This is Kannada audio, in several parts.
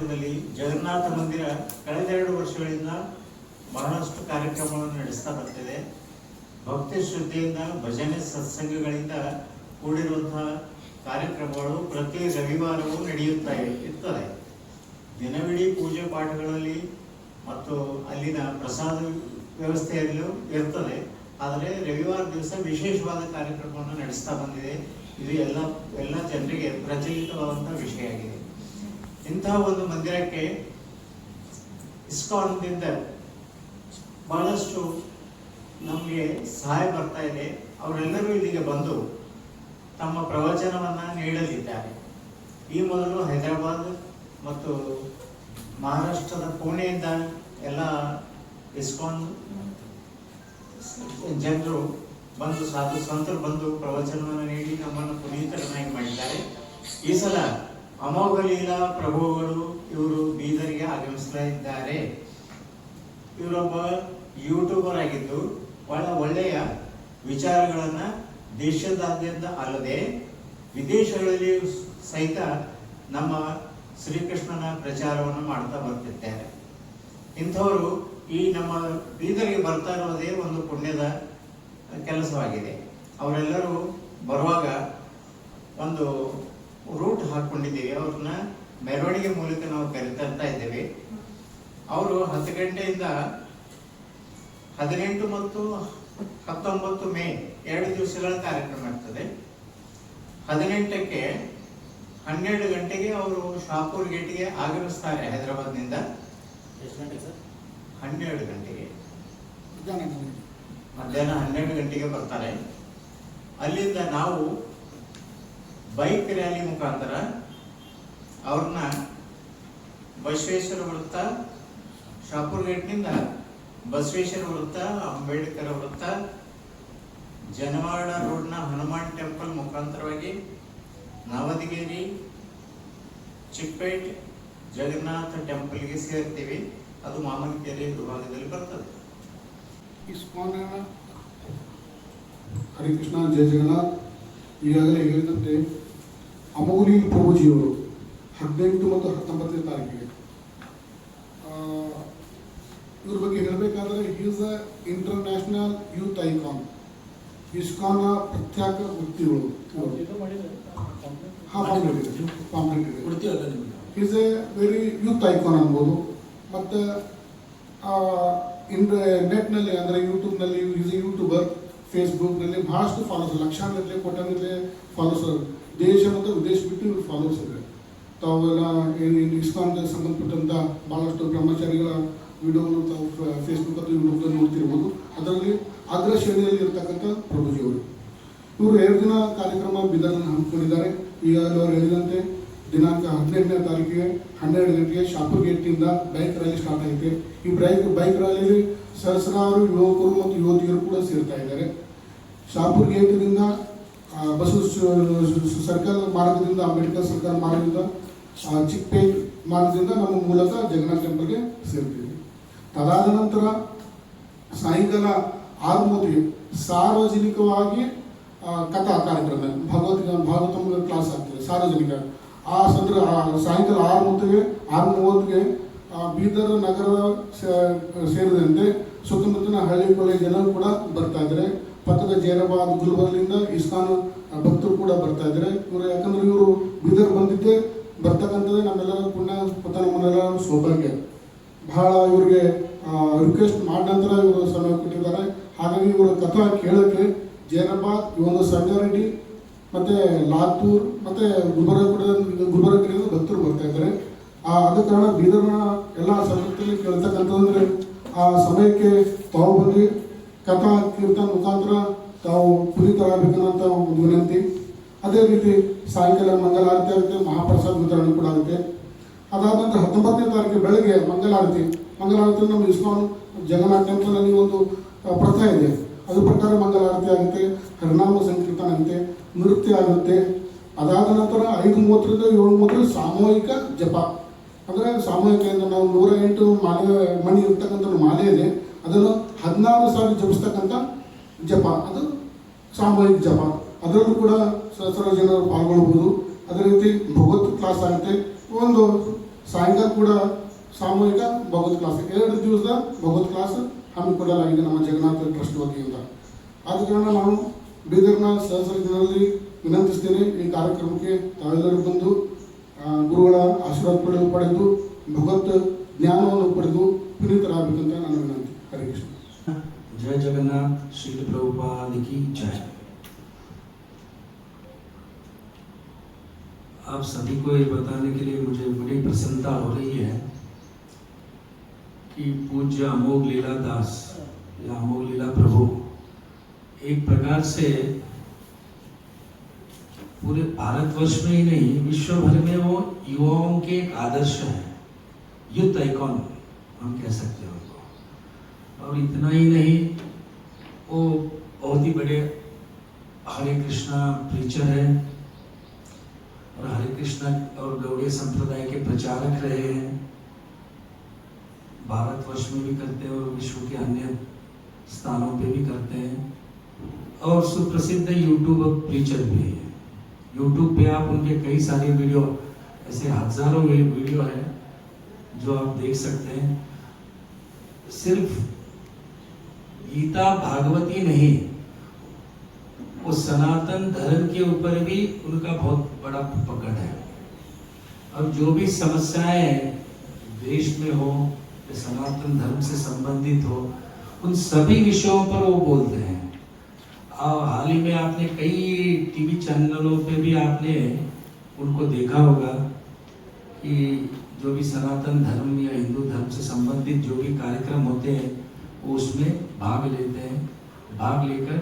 ಮಂದಿರದಲ್ಲಿ ಜಗನ್ನಾಥ ಮಂದಿರ ಕಳೆದ ಎರಡು ವರ್ಷಗಳಿಂದ ಬಹಳಷ್ಟು ಕಾರ್ಯಕ್ರಮಗಳನ್ನು ನಡೆಸ್ತಾ ಬರ್ತಿದೆ. ಭಕ್ತಿ ಶ್ರದ್ಧೆಯಿಂದ, ಭಜನೆ ಸತ್ಸಂಗಗಳಿಂದ ಕೂಡಿರುವಂತಹ ಕಾರ್ಯಕ್ರಮಗಳು ಪ್ರತಿ ರವಿವಾರವೂ ನಡೆಯುತ್ತಾ ಇರ್ತದೆ ದಿನವಿಡೀ ಪೂಜೆ ಪಾಠಗಳಲ್ಲಿ ಮತ್ತು ಅಲ್ಲಿನ ಪ್ರಸಾದ ವ್ಯವಸ್ಥೆಯಲ್ಲೂ ಇರ್ತದೆ. ಆದರೆ ರವಿವಾರ ದಿವಸ ವಿಶೇಷವಾದ ಕಾರ್ಯಕ್ರಮವನ್ನು ನಡೆಸ್ತಾ ಬಂದಿದೆ. ಇದು ಎಲ್ಲ ಎಲ್ಲ ಜನರಿಗೆ ಪ್ರಚಲಿತವಾದಂತಹ ವಿಷಯ ಆಗಿದೆ. ಇಂತಹ ಒಂದು ಮಂದಿರಕ್ಕೆ ಇಸ್ಕಾನ್ದಿಂದ ಬಹಳಷ್ಟು ನಮಗೆ ಸಹಾಯ ಬರ್ತಾ ಇದೆ. ಅವರೆಲ್ಲರೂ ಇಲ್ಲಿಗೆ ಬಂದು ತಮ್ಮ ಪ್ರವಚನವನ್ನು ನೀಡಲಿದ್ದಾರೆ. ಈ ಮೊದಲು ಹೈದರಾಬಾದ್ ಮತ್ತು ಮಹಾರಾಷ್ಟ್ರದ ಪುಣೆಯಿಂದ ಎಲ್ಲ ಇಸ್ಕಾನ್ ಜನರು ಬಂದು, ಸಾಧು ಸಂತರು ಬಂದು ಪ್ರವಚನವನ್ನು ನೀಡಿ ನಮ್ಮನ್ನು ಪುನೀತರನ್ನಾಗಿ ಮಾಡಿದ್ದಾರೆ. ಈ ಸಲ ಅಮೋಘ ಲೀಲಾ ಪ್ರಭುಗಳು ಇವರು ಬೀದರ್ಗೆ ಆಗಮಿಸ್ತಾ ಇದ್ದಾರೆ ಇವರೊಬ್ಬ ಯೂಟ್ಯೂಬರ್ ಆಗಿದ್ದು, ಬಹಳ ಒಳ್ಳೆಯ ವಿಚಾರಗಳನ್ನು ದೇಶದಾದ್ಯಂತ ಅಲ್ಲದೆ ವಿದೇಶಗಳಲ್ಲಿ ಸಹಿತ ನಮ್ಮ ಶ್ರೀಕೃಷ್ಣನ ಪ್ರಚಾರವನ್ನು ಮಾಡ್ತಾ ಬರ್ತಿದ್ದಾರೆ. ಇಂಥವರು ಈ ನಮ್ಮ ಬೀದರ್ಗೆ ಬರ್ತಾ ಇರೋದೇ ಒಂದು ಪುಣ್ಯದ ಕೆಲಸವಾಗಿದೆ. ಅವರೆಲ್ಲರೂ ಬರುವಾಗ ಒಂದು ರೂಟ್ ಹಾಕೊಂಡಿದ್ದೀವಿ. ಅವ್ರನ್ನ ಮೆರವಣಿಗೆ ಮೂಲಕ ನಾವು ಕರೆತರ್ತಾ ಇದ್ದೇವೆ. ಅವರು ಹತ್ತು ಗಂಟೆಯಿಂದ ಹದಿನೆಂಟು ಮತ್ತು ಹತ್ತೊಂಬತ್ತು ಮೇ ಎರಡು ದಿವಸಗಳ ಕಾರ್ಯಕ್ರಮ ಇರ್ತದೆ. ಹದಿನೆಂಟಕ್ಕೆ ಹನ್ನೆರಡು ಗಂಟೆಗೆ ಅವರು ಶಾಪೂರ್ ಗೇಟ್ಗೆ ಆಗಮಿಸ್ತಾರೆ ಹೈದರಾಬಾದ್ನಿಂದ. ಹನ್ನೆರಡು ಗಂಟೆಗೆ. ಮಧ್ಯಾಹ್ನ ಹನ್ನೆರಡು ಗಂಟೆಗೆ ಬರ್ತಾರೆ. ಅಲ್ಲಿಂದ ನಾವು ಬೈಕ್ ರ್ಯಾಲಿ ಮುಖಾಂತರ ಅವ್ರನ್ನ ಬಸವೇಶ್ವರ ವೃತ್ತ, ಶಾಪುರ್ ಗೇಟ್ನಿಂದ ಬಸವೇಶ್ವರ ವೃತ್ತ, ಅಂಬೇಡ್ಕರ್ ವೃತ್ತ, ಜನವಾಡ ರೋಡ್ನ ಹನುಮಾನ್ ಟೆಂಪಲ್ ಮುಖಾಂತರವಾಗಿ ನವದಗಿರಿ ಚಿಪ್ಪೇಟ್ ಜಗನ್ನಾಥ ಟೆಂಪಲ್ಗೆ ಸೇರ್ತೀವಿ. ಅದು ಮಾಮನಕೆರೆ ವಿಭಾಗದಲ್ಲಿ ಬರ್ತದೆ. ಇಸ್ಕಾನ್ ಹರಿಕೃಷ್ಣ ಜಯ ಜಗನ್ನಾಥ್. ಈಗಾಗಲೇ ಹೇಳಿದಂತೆ ಅಮೌಲಿ ಪ್ರಭುಜಿಯವರು ಹದಿನೆಂಟು ಮತ್ತು ಹತ್ತೊಂಬತ್ತನೇ ತಾರೀಕಿಗೆ ಇವ್ರ ಬಗ್ಗೆ ಹೇಳಬೇಕಾದ್ರೆ is a international youth icon ಇಸ್ಕಾನ್ನ ಪ್ರತ್ಯೇಕ ವೃತ್ತಿಗಳು. ಇವರು. ಹಾ ಪಾಂಪ್ಲೆಟ್ ಇದೆ. ಪಾಂಪ್ಲೆಟ್ ಇದೆ. ಕೊಡ್ತೀವಲ್ಲ ನಿಮಗೆ is a very youth icon ಅನ್ಬೋದು. ಮತ್ತು ಇಂದ ನೆಟ್ನಲ್ಲಿ ಅಂದರೆ ಯೂಟ್ಯೂಬ್ನಲ್ಲಿ ಈಸ್ ಎ ಯೂಟ್ಯೂಬರ್ ಫೇಸ್ಬುಕ್ನಲ್ಲಿ ಭಾಳಷ್ಟು ಫಾಲೋಸ್ ಲಕ್ಷಾಂತರ ಕೋಟ್ಯಾಂಗಟ್ಟಲೆ ಫಾಲೋಸರ್ ದೇಶ ಮತ್ತು ವಿದೇಶ ಬಿಟ್ಟು ಇವರು ಫಾಲೋಸ್ ಇದ್ದಾರೆ ತಾವೆಲ್ಲ ಏನು ಇಸ್ಕಾನ್ಗೆ ಸಂಬಂಧಪಟ್ಟಂಥ ಭಾಳಷ್ಟು ಬ್ರಹ್ಮಚಾರಿಗಳ ವಿಡಿಯೋಗಳು ತಾವು ಫೇಸ್ಬುಕ್ ಅಥವಾ ಯೂಟ್ಯೂಬ್ನಲ್ಲಿ ನೋಡ್ತಿರ್ಬೋದು. ಅದರಲ್ಲಿ ಅಗ್ರ ಶ್ರೇಣಿಯಲ್ಲಿ ಇರ್ತಕ್ಕಂಥ ಪ್ರಭುಜಿಯವರು ಇವರು ಎರಡು ದಿನ ಕಾರ್ಯಕ್ರಮ ಬೀದರ್ನಲ್ಲಿ ಹಮ್ಮಿಕೊಂಡಿದ್ದಾರೆ. ಈಗಾಗಲೇ ಅವರು ಹೇಳಿದಂತೆ ದಿನಾಂಕ ಹದಿನೆಂಟನೇ ತಾರೀಕಿಗೆ ಹನ್ನೆರಡು ಗಂಟೆಗೆ ಶಾಪುರ್ ಗೇಟ್ನಿಂದ ಬೈಕ್ ರ್ಯಾಲಿ ಸ್ಟಾರ್ಟ್ ಆಗಿದೆ. ಈ ಬೈಕ್ ಬೈಕ್ ರ್ಯಾಲಿಯಲ್ಲಿ ಸಹಸ್ರಾರು ಯುವಕರು ಮತ್ತು ಯುವತಿಯರು ಕೂಡ ಸೇರ್ತಾ ಇದ್ದಾರೆ. ಶಾಪುರ್ ಗೇಟ್ನಿಂದ ಬಸವ ಸರ್ಕಲ್ ಮಾರ್ಗದಿಂದ ಅಂಬೇಡ್ಕರ್ ಸರ್ಕಲ್ ಮಾರ್ಗದಿಂದ ಚಿಕ್ಕಪೇಟ್ ಮಾರ್ಗದಿಂದ ನಮ್ಮ ಮೂಲಕ ಜಗನ್ನಾಥ ಟೆಂಪಲ್ಗೆ ಸೇರ್ತೀವಿ. ತದಾದ ನಂತರ ಸಾಯಂಕಾಲ ಆರು ಮೂವತ್ತಿಗೆ ಸಾರ್ವಜನಿಕವಾಗಿ ಕಥಾ ಕಾರ್ಯಕ್ರಮ ಭಗವತ್ ಭಾಗವತಮ ಕ್ಲಾಸ್ ಆಗ್ತದೆ, ಸಾರ್ವಜನಿಕ. ಆ ಸಂದರ್ಭ ಸಾಯಂಕಾಲ ಆರು ಮೂವತ್ತಿಗೆ ಆರು ಮೂವತ್ತಿಗೆ ಬೀದರ್ ನಗರದ ಸೇ- ಸೇರಿದಂತೆ ಸುತ್ತಮುತ್ತಲಿನ ಹಳ್ಳಿ, ಕೊಳ್ಳೆ ಜನರು ಕೂಡ ಬರ್ತಾ ಇದ್ದಾರೆ. ಪಕ್ಕದ ಜೈರಾಬಾದ್ ಗುಲ್ಬರ್ಲಿಂದ ಇಸ್ಕಾನ್ ಭಕ್ತರು ಕೂಡ ಬರ್ತಾ ಇದ್ದಾರೆ. ಇವರು ಯಾಕಂದ್ರೆ ಇವರು ಬೀದರ್ ಬಂದಿದ್ದೆ ಬರ್ತಕ್ಕಂಥದ್ದೇ ನಮ್ಮೆಲ್ಲರ ಪುಣ್ಯ, ಮತ್ತು ನಮ್ಮೆಲ್ಲರ ಸೌಭಾಗ್ಯ. ಬಹಳ ಇವರಿಗೆ ರಿಕ್ವೆಸ್ಟ್ ಮಾಡಿದ ನಂತರ ಇವರು ಸಮಯ ಕೊಟ್ಟಿದ್ದಾರೆ. ಹಾಗಾಗಿ ಇವರು ಕಥಾ ಕೇಳೋಕ್ಕೆ ಜೈನಬಾದ್ ಈ ಒಂದು ಸಂಗಾರೆಡ್ಡಿ, ಮತ್ತೆ ಲಾತೂರ್ ಮತ್ತೆ ಗುಲ್ಬರ್ಗ ಗುಲ್ಬರ್ಗ ಭಕ್ತರು ಬರ್ತಾ ಇದ್ದಾರೆ. ಆದ ಕಾರಣ ಬೀದರ್ನ ಎಲ್ಲ ಸಂಸ್ಕೃತಿಯಲ್ಲಿ ಕೇಳ್ತಕ್ಕಂಥದ್ದು ಆ ಸಮಯಕ್ಕೆ ತಾವು ಬಂದು ಕಥಾ ಕೀರ್ತನ ಮುಖಾಂತರ ತಾವು ಪುನೀತರಾಗಬೇಕನ್ನಂತ ಒಂದು ವಿನಂತಿ. ಅದೇ ರೀತಿ ಸಾಯಂಕಾಲ ಮಂಗಳಾರತಿ ಆಗುತ್ತೆ, ಮಹಾಪ್ರಸಾದ ವಿತರಣೆ ಕೂಡ ಆಗುತ್ತೆ. ಅದಾದ ನಂತರ ಹತ್ತೊಂಬತ್ತನೇ ತಾರೀಕು ಬೆಳಗ್ಗೆ ಮಂಗಲಾರತಿ ಮಂಗಲಾರತಿ ನಮ್ಮ ಇಸ್ಕಾನ್ ಜಗನ್ನಾಥ ಟೆಂಪಲಲ್ಲಿ ಒಂದು ಪ್ರಥ ಇದೆ. ಅದ್ರ ಪ್ರಕಾರ ಮಂಗಲಾರತಿ ಆಗುತ್ತೆ, ಹರಿನಾಮ ಸಂಕೀರ್ತನ ಆಗುತ್ತೆ, ನೃತ್ಯ ಆಗುತ್ತೆ. ಅದಾದ ನಂತರ ಐದು ಮೂವತ್ತರಿಂದ ಏಳು ಮೂವತ್ತರ ಸಾಮೂಹಿಕ ಜಪ. ಅಂದರೆ ಸಾಮೂಹಿಕ ನಾವು ನೂರ ಎಂಟು ಮಾಲೆ ಮಣಿ ಇರ್ತಕ್ಕಂಥ ಮಾಲೆ ಇದೆ. ಅದನ್ನು ಹದಿನಾರು ಸಾವಿರ ಜಪಿಸ್ತಕ್ಕಂಥ ಜಪ ಅದು ಸಾಮೂಹಿಕ ಜಪ ಅದರಲ್ಲೂ ಕೂಡ ಸಹಸ್ರ ಜನರು ಪಾಲ್ಗೊಳ್ಬೋದು ಅದೇ ರೀತಿ ಭಗವತ್ ಕ್ಲಾಸ್ ಆಗುತ್ತೆ. ಒಂದು ಸಾಯಂಕಾಲ ಕೂಡ ಸಾಮೂಹಿಕ ಭಗವತ್ ಕ್ಲಾಸ್. ಎರಡು ದಿವಸದ ಭಗವತ್ ಕ್ಲಾಸ್ ಹಮ್ಮಿಕೊಳ್ಳಲಾಗಿದೆ ನಮ್ಮ ಜಗನ್ನಾಥ ಟ್ರಸ್ಟ್ ವತಿಯಿಂದ. ಆದ ಕಾರಣ ನಾನು ಬೀದರ್ನ ಸಹಸ್ರ ಜನರಲ್ಲಿ ವಿನಂತಿಸ್ತೇನೆ ಈ ಕಾರ್ಯಕ್ರಮಕ್ಕೆ ತಾವೆಲ್ಲರೂ ಬಂದು ಗುರುಗಳ ಆಶೀರ್ವಾದ ಪಡೆದು ಪಡೆದು, ಭಗವತ್ ಜ್ಞಾನವನ್ನು ಪಡೆದು ಪುನೀತರಾಗಬೇಕಂತ ನಾನು ವಿನಂತಿ हरे कृष्ण। जय जगन्नाथ, श्री प्रभुपाद की जय। आप सभी को ये बताने के लिए मुझे बड़ी प्रसन्नता हो रही है कि पूज्य अमोघ लीला दास या अमोघ लीला प्रभु एक प्रकार से पूरे भारतवर्ष में ही नहीं विश्व भर में वो युवाओं के एक आदर्श है। युद्ध आइकॉन हम कह सकते हो और इतना ही नहीं, वो बहुत ही बड़े हरे कृष्णा प्रीचर है। और हरे कृष्णा और गौड़ीय संप्रदाय के प्रचारक रहे हैं। भारतवर्ष में भी करते हैं और विश्व के अन्य स्थानों पे भी करते हैं। और सुप्रसिद्ध यूट्यूब प्रीचर भी है। यूट्यूब पे आप उनके कई सारे वीडियो ऐसे हज़ारों वीडियो है जो आप देख सकते हैं। सिर्फ़ गीता भागवती नहीं, वो सनातन धर्म के ऊपर भी उनका बहुत बड़ा पकड़ है। अब जो भी समस्याएँ देश में हो, या सनातन धर्म से संबंधित हो, उन सभी विषयों पर वो बोलते हैं। और हाल ही में आपने कई टीवी चैनलों पे भी आपने उनको देखा होगा कि जो भी सनातन धर्म या हिंदू धर्म से संबंधित जो भी कार्यक्रम होते हैं उसमें भाग लेते हैं। भाग लेकर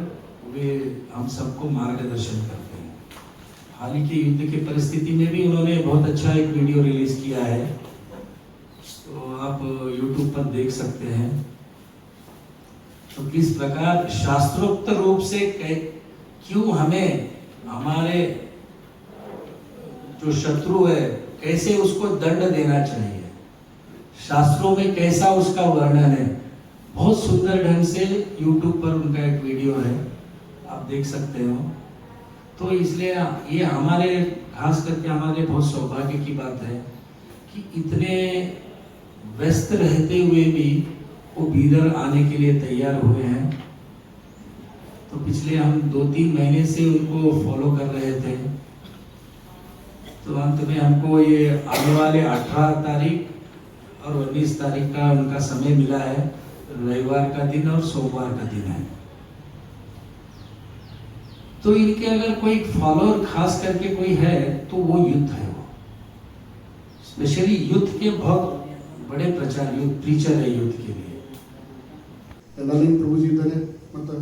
वे हम सबको मार्गदर्शन करते हैं। हाल ही के युद्ध की परिस्थिति में भी उन्होंने बहुत अच्छा एक वीडियो रिलीज़ किया है। तो आप यूट्यूब पर देख सकते हैं। तो किस प्रकार शास्त्रोक्त रूप से क्यों हमें हमारे जो शत्रु है, कैसे उसको दंड देना चाहिए? शास्त्रों में कैसा उसका वर्णन है? बहुत सुंदर ढंग से YouTube पर उनका एक वीडियो है। आप देख सकते हो। तो इसलिए ये हमारे, खास करके हमारे बहुत सौभाग्य की बात है कि इतने व्यस्त रहते हुए भी वो बीदर आने के लिए तैयार हुए हैं। तो पिछले हम दो तीन महीने से उनको फॉलो कर रहे थे। तो अंत में हमको ये आने वाले 18 तारीख और 19 तारीख का उनका समय मिला है। रविवार का दिन और सोमवार का दिन है तो इनके अगर कोई फॉलोअर खास करके कोई है तो वो युद्ध है वो स्पेशली युद्ध के बहुत बड़े प्रचार युद्ध प्रीचर है युद्ध के लिए ಲಲಿನ್ ಪ್ರಭುಜಿ ಇದ್ದಾರೆ ಮತ್ತು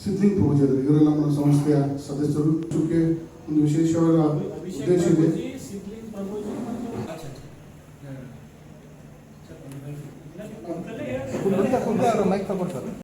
ಸಿದ್ಲಿಂಗ್ ಪ್ರಭುಜಿ ಇದ್ದಾರೆ ಇವರೆಲ್ಲ ನಮ್ಮ ಸಂಸ್ಥೆಯ ಸದಸ್ಯರು ಇದಕ್ಕೆ ಒಂದು ವಿಶೇಷವಾದ ಉದ್ದೇಶ ಇದೆ লাইক কাপড় পাবেন